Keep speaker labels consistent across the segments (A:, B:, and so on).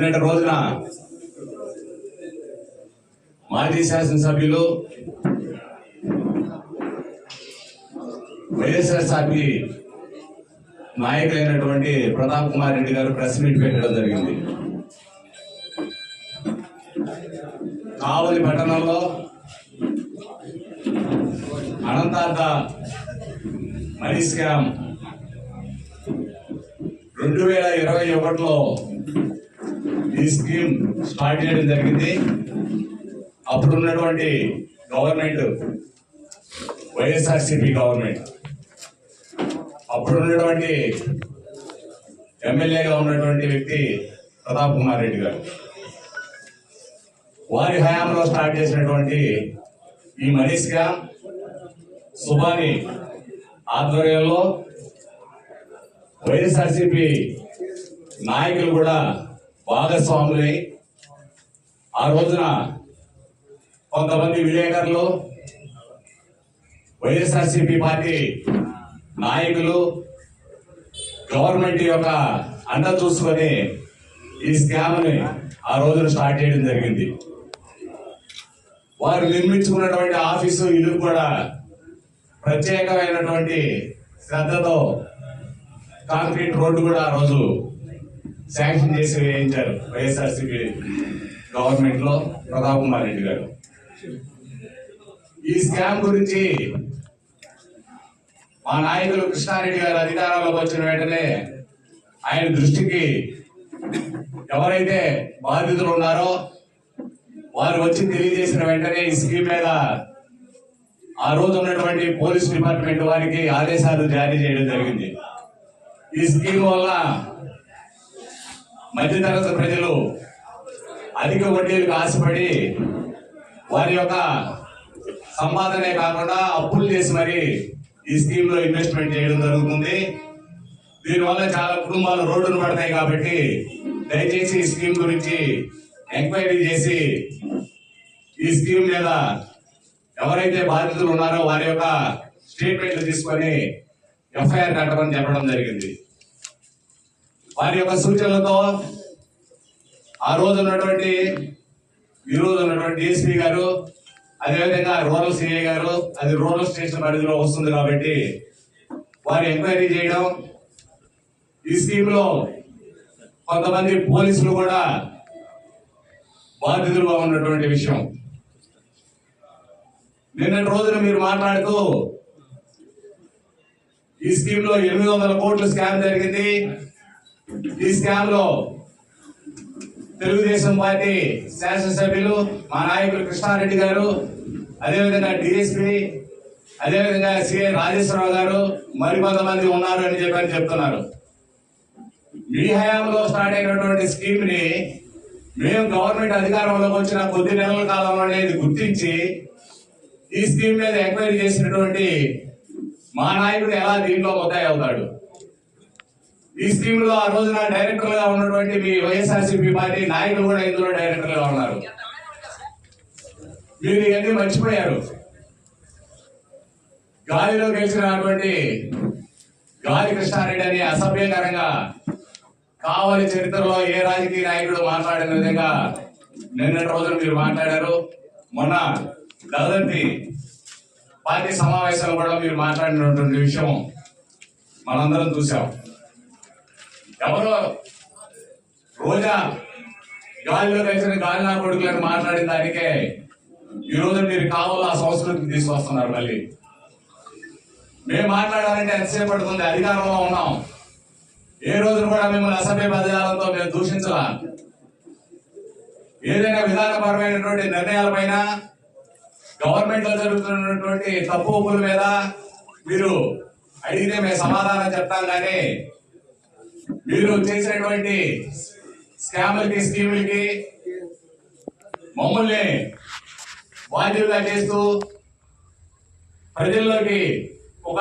A: నిన్నటి రోజున మాజీ శాసనసభ్యులు వైఎస్ఆర్సీపీ నాయకులైనటువంటి ప్రతాప్ కుమార్ రెడ్డి గారు ప్రెస్ మీట్ పెట్టడం జరిగింది. కావలి పట్టణంలో అనంతార్థ మనీ స్కామ్ రెండు వేల ఇరవై ఒకటిలో ఈ స్కీమ్ స్టార్ట్ చేయడం జరిగింది. అప్పుడు ఉన్నటువంటి గవర్నమెంట్ వైఎస్ఆర్సిపి గవర్నమెంట్ అప్పుడు ఉన్నటువంటి ఎమ్మెల్యేగా ఉన్నటువంటి వ్యక్తి ప్రతాప్ కుమార్ రెడ్డి గారు. వారి హయాంలో స్టార్ట్ చేసినటువంటి ఈ మనీ స్కామ్ సుబాని ఆధ్వర్యంలో వైఎస్ఆర్సిపి నాయకులు కూడా భాగస్వాములై ఆ రోజున కొంతమంది విలేకరులు వైఎస్ఆర్సిపి పార్టీ నాయకులు గవర్నమెంట్ యొక్క అండ చూసుకొని ఈ స్కామ్ని ఆ రోజున స్టార్ట్ చేయడం జరిగింది. వారు నిర్మించుకున్నటువంటి ఆఫీసు ఇల్లు కూడా ప్రత్యేకమైనటువంటి శ్రద్ధతో కాంక్రీట్ రోడ్డు కూడా ఆ రోజు శాంక్షన్ చేసి వేయించారు వైఎస్ఆర్సీపీ గవర్నమెంట్లో ప్రతాప్ కుమార్ రెడ్డి గారు. ఈ స్కామ్ గురించి మా నాయకులు కృష్ణారెడ్డి గారు అధికారంలోకి వచ్చిన వెంటనే ఆయన దృష్టికి ఎవరైతే బాధితులు ఉన్నారో వారు వచ్చి తెలియజేసిన వెంటనే ఈ స్కీమ్ మీద ఆ రోజు ఉన్నటువంటి పోలీస్ డిపార్ట్మెంట్ వారికి ఆదేశాలు జారీ చేయడం జరిగింది. ఈ స్కీమ్ వల్ల మధ్యతరగతి ప్రజలు అధిక వడ్డీలకు ఆశపడి వారి యొక్క సంపాదనే కాకుండా అప్పులు చేసి మరి ఈ స్కీమ్లో ఇన్వెస్ట్మెంట్ చేయడం జరుగుతుంది. దీనివల్ల చాలా కుటుంబాలు రోడ్డును పడతాయి కాబట్టి దయచేసి ఈ స్కీమ్ గురించి ఎంక్వైరీ చేసి ఈ స్కీమ్ మీద ఎవరైతే బాధితులు ఉన్నారో వారి యొక్క స్టేట్మెంట్లు తీసుకొని ఎఫ్ఐఆర్ కట్టమని చెప్పడం జరిగింది. వారి యొక్క సూచనలతో ఆ రోజు ఉన్నటువంటి ఈ రోజు ఉన్నటువంటి డిఎస్పీ గారు అదేవిధంగా రూరల్ సిఐ గారు అది రూరల్ స్టేషన్ పరిధిలో వస్తుంది కాబట్టి వారు ఎంక్వైరీ చేయడం ఈ స్కీమ్లో కొంతమంది పోలీసులు కూడా బాధితులుగా ఉన్నటువంటి విషయం. నిన్నటి రోజున మీరు మాట్లాడుతూ ఈ స్కీమ్లో ఎనిమిది వందల కోట్లు స్కామ్ జరిగింది. ఈ స్కామ్లో తెలుగుదేశం పార్టీ శాసనసభ్యులు మా నాయకులు కృష్ణారెడ్డి గారు అదేవిధంగా డిఎస్పి అదేవిధంగా సిఐ రాజేశ్వరరావు గారు మరికొంతమంది ఉన్నారు అని చెప్పని చెప్తున్నారు. మీ హయాంలో స్టార్ట్ అయినటువంటి స్కీమ్ని మేము గవర్నమెంట్ అధికారంలోకి వచ్చిన కొద్ది నెలల కాలం అనేది గుర్తించి ఈ స్కీమ్ మీద ఎంక్వైరీ చేసినటువంటి మా నాయకుడు ఎలా దీంట్లో ముద్దాయి అవుతాడు? ఈ స్కీమ్లో ఆ రోజున డైరెక్టర్గా ఉన్నటువంటి మీ వైఎస్ఆర్సీపీ పార్టీ నాయకులు కూడా ఇందులో డైరెక్టర్గా ఉన్నారు. మీరు ఇవన్నీ మర్చిపోయారు. గాలిలో గెలిచినటువంటి గాలి కృష్ణారెడ్డి అని అసభ్యకరంగా కావలి చరిత్రలో ఏ రాజకీయ నాయకుడు మాట్లాడిన విధంగా నిన్నటి రోజున మీరు మాట్లాడారు. మొన్న దళదంతి పార్టీ సమావేశంలో కూడా మీరు మాట్లాడినటువంటి విషయం మనందరం చూసాం ఎవరో రోజా గాలిలో కలిసిన గాలి నా కొడుకులను మాట్లాడిన దానికే ఈరోజు మీరు కావాలో ఆ సంస్కృతిని తీసుకొస్తున్నారు మళ్ళీ. మేము మాట్లాడాలంటే ఎంతసేపు పడుతుంది? అధికారంలో ఉన్నాం. ఏ రోజున కూడా మిమ్మల్ని అసభ్య పదజాలంతో మేము దూషించాల. ఏదైనా విధానపరమైనటువంటి నిర్ణయాలపైన గవర్నమెంట్లో జరుగుతున్నటువంటి తప్పు ఒప్పుల మీద మీరు అడిగితే మేము సమాధానం చెప్తాం కానీ మీరు చేసినటువంటి స్కాములకి స్కీములకి మమ్మల్ని బాధ్యులుగా చేస్తూ ప్రజల్లోకి ఒక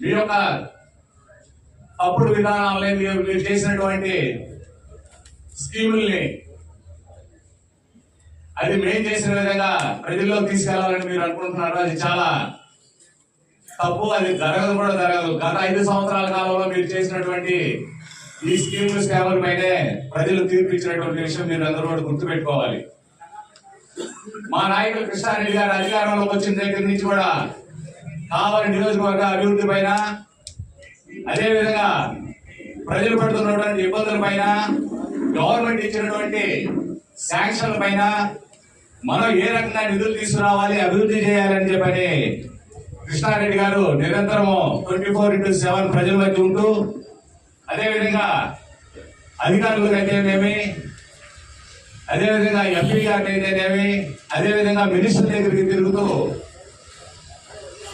A: మీ యొక్క అప్పుడు విధానాలని మీరు మీరు చేసినటువంటి స్కీముల్ని అది మేం చేసిన విధంగా ప్రజల్లోకి తీసుకెళ్ళాలని మీరు అనుకుంటున్నారు. అది చాలా తప్పు అది జరగదు కూడా జరగదు. గత ఐదు సంవత్సరాల కాలంలో మీరు చేసినటువంటి ఈ స్కీములు స్కామ్ల పైనే ప్రజలు తీర్పిచ్చినటువంటి విషయం మీరు అందరూ కూడా గుర్తుపెట్టుకోవాలి. మా నాయకులు కృష్ణారెడ్డి గారు అధికారంలోకి వచ్చిన దగ్గర నుంచి కూడా కావాలి నియోజకవర్గ అభివృద్ధి పైన అదేవిధంగా ప్రజలు పడుతున్నటువంటి ఇబ్బందుల పైన గవర్నమెంట్ ఇచ్చినటువంటి శాంక్షన్ల పైన మనం ఏ రకంగా నిధులు తీసుకురావాలి అభివృద్ధి చేయాలని చెప్పని కృష్ణారెడ్డి గారు నిరంతరము ట్వంటీ ఫోర్ ఇంటూ సెవెన్ ప్రజల మధ్య ఉంటూ అదేవిధంగా అధికారులకు అయితేనేమి అదేవిధంగా ఎంపీ గారికి అయితేనేమి అదేవిధంగా మినిస్టర్ దగ్గరికి తిరుగుతూ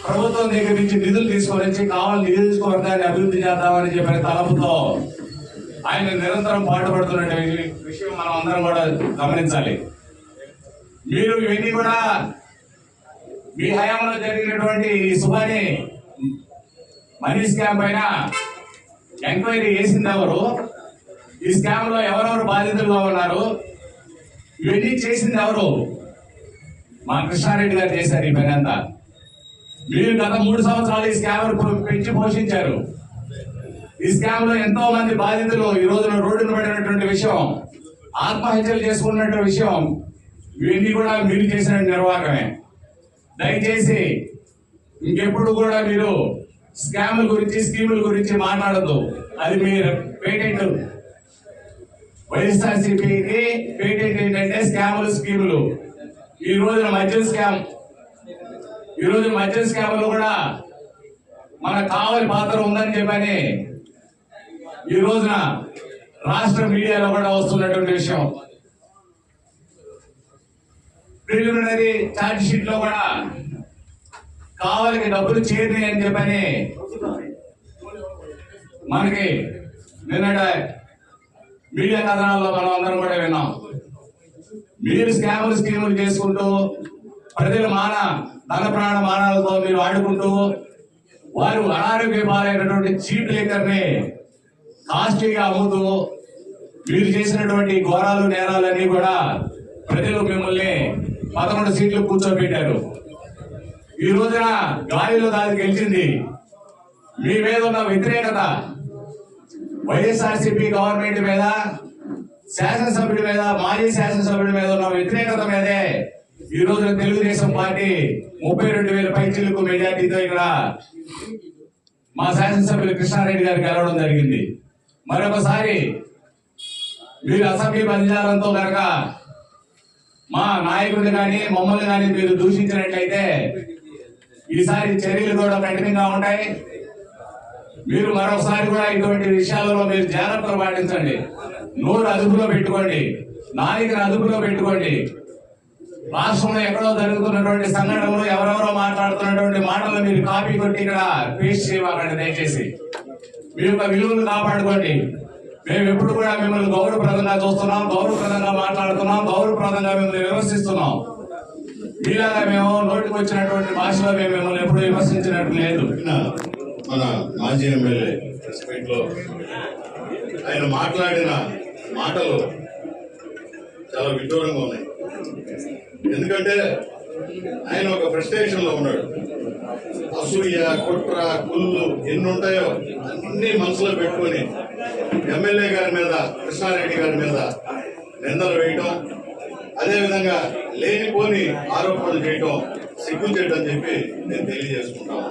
A: ప్రభుత్వం దగ్గర నుంచి నిధులు తీసుకొని వచ్చి కావాలి నియోజకవర్గాన్ని అభివృద్ధి చేద్దామని చెప్పిన తలపుతో ఆయన నిరంతరం పాటుపడుతున్న విషయం మనం అందరం కూడా గమనించాలి. మీరు ఇవన్నీ కూడా మీ హయాంలో జరిగినటువంటి సుమారి సుభాని మనీ స్కామ్ పైన ఎంక్వైరీ చేసింది ఎవరు? ఈ స్కామ్లో ఎవరెవరు బాధితులుగా ఉన్నారు? ఇవన్నీ చేసింది ఎవరు? మా కృష్ణారెడ్డి గారు చేశారు ఈ పని అంతా. మీరు గత మూడు సంవత్సరాలు ఈ స్కామ్ పెంచి పోషించారు. ఈ స్కామ్లో ఎంతో మంది బాధితులు ఈ రోజున రోడ్డును పడినటువంటి విషయం ఆత్మహత్యలు చేసుకున్నటువంటి విషయం ఇవన్నీ కూడా మీరు చేసిన నిర్వాహకమే. దయచేసి ఇంకెప్పుడు కూడా మీరు స్కాముల గురించి స్కీముల గురించి మాట్లాడద్దు. అది మీ పేటెంట్. వైఎస్ఆర్సీపీకి పేటెంట్ ఏంటంటే స్కాములు స్కీములు. ఈ రోజున మద్యం స్కామ్. ఈ రోజు మద్యం స్కాములు కూడా మన కావలి పాత్ర ఉందని చెప్పని ఈ రోజున రాష్ట్ర మీడియాలో కూడా వస్తున్నటువంటి విషయం. ప్రిలిమినరీ ఛార్జ్ షీట్లో కూడా కావాలికి డబ్బులు చేరినాయి అని చెప్పని మనకి నిన్నట మీడియా కథనాల్లో మనం అందరం కూడా విన్నాం. మీరు స్కాములు స్కీములు చేసుకుంటూ ప్రజల మాన ధన ప్రాణ మానాలతో మీరు ఆడుకుంటూ వారు అనారోగ్య పాలైనటువంటి చీప్ లేకర్ని కాస్ట్లీగా అమ్ముతూ మీరు చేసినటువంటి ఘోరాలు నేరాలన్నీ కూడా ప్రజలు మిమ్మల్ని పదకొండు సీట్లు కూర్చోబెట్టారు. ఈ రోజున గాలిలో దాని గెలిచింది. మీ మీద ఉన్న వ్యతిరేకత వైఎస్ఆర్సీపీ గవర్నమెంట్ మీద శాసనసభ్యుడి మీద మాజీ శాసనసభ్యుడి మీద ఉన్న వ్యతిరేకత మీదే ఈ రోజున తెలుగుదేశం పార్టీ ముప్పై రెండు వేల పైచీలకు మెజార్టీతో ఇక్కడ మా శాసనసభ్యులు కృష్ణారెడ్డి గారు గెలవడం జరిగింది. మరొకసారి మీరు అసెంబ్లీ బంజారంతో కనుక మా నాయకుడిని కానీ మమ్మల్ని కానీ మీరు దూషించినట్లయితే ఈసారి చర్యలు కూడా కఠినంగా ఉంటాయి. మీరు మరోసారి కూడా ఇటువంటి విషయాలలో మీరు జాగ్రత్తలు పాటించండి. నోరు అదుపులో పెట్టుకోండి. నాయకుని అదుపులో పెట్టుకోండి. రాష్ట్రంలో ఎక్కడో జరుగుతున్నటువంటి సంఘటనలు ఎవరెవరో మాట్లాడుతున్నటువంటి మాటలు మీరు కాపీ కొట్టి ఇక్కడ పేస్ట్ చేయకండి దయచేసి. మీ యొక్క విలువలు కాపాడుకోండి. మేము ఎప్పుడు కూడా మిమ్మల్ని గౌరవప్రదంగా చూస్తున్నాం గౌరవప్రదంగా మాట్లాడుతున్నాం గౌరవప్రదంగా మిమ్మల్ని విమర్శిస్తున్నాం. మీలాగా మేము నోటికి వచ్చినటువంటి భాషలో మేము మిమ్మల్ని ఎప్పుడు విమర్శించినట్టు లేదు.
B: మన మాజీ ఎమ్మెల్యే లో ఆయన మాట్లాడిన మాటలు చాలా విడ్డూరంగా ఉన్నాయి. ఎందుకంటే ఆయన ఒక ఫ్రస్ట్రేషన్లో ఉన్నాడు. అసూయ కుట్ర కుళ్ళు ఎన్ని ఉంటాయో అన్ని మనసులో పెట్టుకొని ఎమ్మెల్యే గారి మీద కృష్ణారెడ్డి గారి మీద నిందలు వేయటం అదేవిధంగా లేనిపోని ఆరోపణలు చేయటం సిగ్గుచేటని చెప్పి నేను తెలియజేసుకుంటాను.